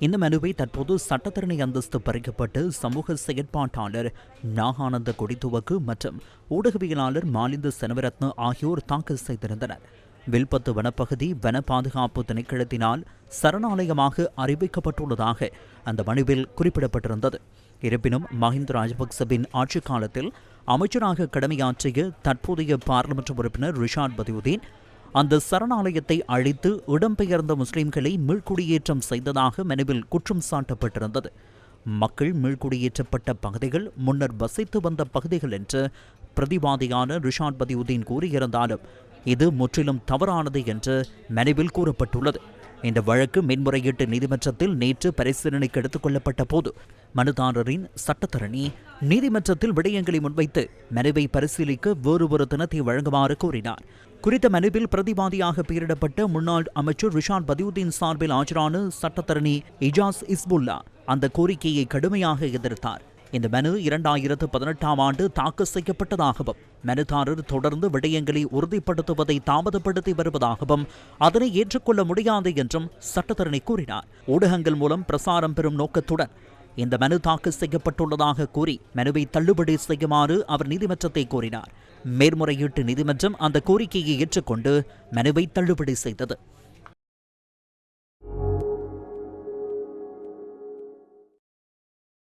இந்த மனுவை தற்போது சட்டத்தரணி அந்தஸ்து பறிக்கப்பட்டு சமூக செயற்பாட்டாளர் நாகானந்த கொடித்துவக்கு மற்றும் ஊடகவியலாளர் மாலிந்த செனவரத்ன ஆகியோர் தாக்கல் செய்திருந்தனர். வில்பத்து வனப்பகுதி வன பாதுகாப்பு திணைக்களத்தினால் சரணாலயமாக அறிவிக்கப்பட்டுள்ளதாக அந்த மனுவில் குறிப்பிடப்பட்டிருந்தது. இருப்பினும் மஹிந்த ராஜபக்சவின் ஆட்சிக் காலத்தில் அமைச்சராக கடமையாற்றிய தற்போதைய பாராளுமன்ற உறுப்பினர் ரிஷாட் பதியுதீன் அந்த சரணாலயத்தை அழித்து இடம்பெயர்ந்த முஸ்லிம்களை மீள்குடியேற்றம் செய்ததாக மனுவில் குற்றம் சாட்டப்பட்டிருந்தது. மக்கள் மீள்குடியேற்றப்பட்ட பகுதிகள் முன்னர் வசித்து வந்த பகுதிகள் என்று பிரதிவாதியான ரிஷாட் பதியுதீன் கூறியிருந்தாலும் இது முற்றிலும் தவறானது என்று மனுவில் கூறப்பட்டுள்ளது. இந்த வழக்கு மேன்முறையீட்டு நீதிமன்றத்தில் நேற்று பரிசீலனைக்கு எடுத்துக் கொள்ளப்பட்ட போது மனுதாரரின் சட்டத்தரணி நீதிமன்றத்தில் விடயங்களை முன்வைத்து மனுவை பரிசீலிக்க வேறு ஒரு தினத்தை வழங்குமாறு கோரினார். குறித்த மனுவில் பிரதிவாதியாக பெயரிடப்பட்ட முன்னாள் அமைச்சர் ரிஷான் பதியுதீன் சார்பில் ஆஜரான சட்டத்தரணி இஜாஸ் இஸ்புல்லா அந்த கோரிக்கையை கடுமையாக எதிர்த்தார். இந்த மனு இரண்டாயிரத்து பதினெட்டாம் ஆண்டு தாக்கல் செய்யப்பட்டதாகவும் மனுதாரர் தொடர்ந்து விடயங்களை உறுதிப்படுத்துவதை தாமதப்படுத்தி வருவதாகவும் அதனை ஏற்றுக்கொள்ள முடியாது என்றும் சட்டத்தரணி கூறினார். ஊடகங்கள் மூலம் பிரசாரம் பெறும் நோக்கத்துடன் இந்த மனு தாக்கல் செய்யப்பட்டுள்ளதாக கூறி மனுவை தள்ளுபடி செய்யுமாறு அவர் நீதிமன்றத்தை கோரினார். மேல்முறையீட்டு நீதிமன்றம் அந்த கோரிக்கையை ஏற்றுக்கொண்டு மனுவை தள்ளுபடி செய்தது.